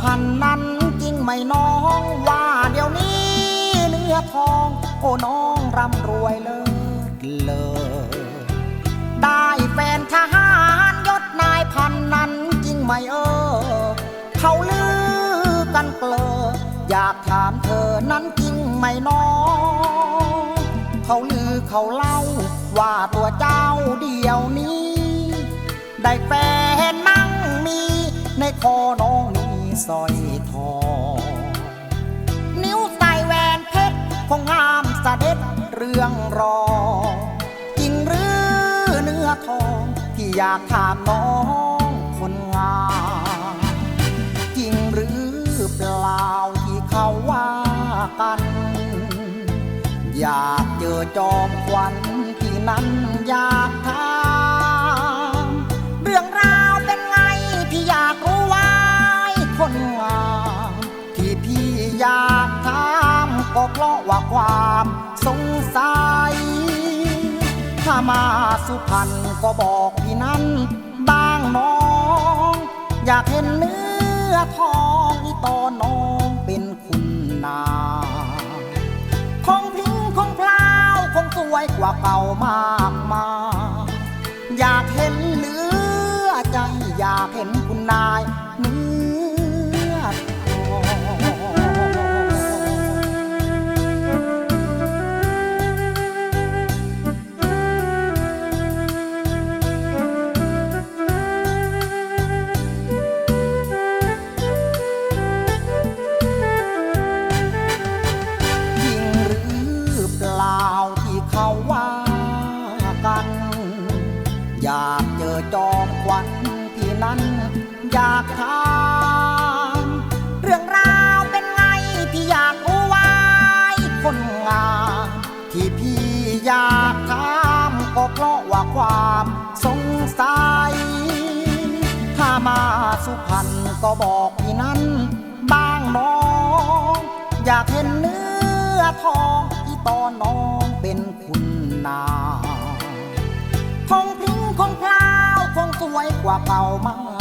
พรรณนั้นจริงไหมน้องว่าเดี๋ยวนี้เนื้อทองโอ้น้องร่ำรวยเลิศเลอได้แฟนทหารยศนายพันนั้นจริงไหมเออ เขาลือกันเกลออยากถามเธอนั้นจริงไหมน้องเขาลือเขาเล่าว่าตัวเจ้าเดียวนี้ ได้แฟน สร้อยทองนิ้วใส่แหวนเพชรคงงามสะเด็ดเรื่องรอจริงหรือเนื้อทองที่อยากถามน้องคนงามจริงหรือเปล่าที่เขาว่ากัน อยากเจอจอมควันที่นั้นอยากถา ความสงสัย ถ้ามาสุพรรณก็บอกพี่นั้นบ้างน้อง อยากเห็นเนื้อทองอีตอนน้องเป็นคุณนาคงพลิ้งคงพลาวคงสวยกว่าเก่ามากมายอยากเห็นเหลือใจอยากเห็นคุณนายเนื้อ อยากถามเรื่องราวเป็นไงพี่อยากรู้ไว้คนงามที่พี่อยากถามก็เพราะว่าความสงสัย ถ้ามาสุพรรณก็บอกพี่นั้นบ้างน้อง อยากเห็นเนื้อทองที่ตอนน้องเป็นคุณ ว่าเก่ามาก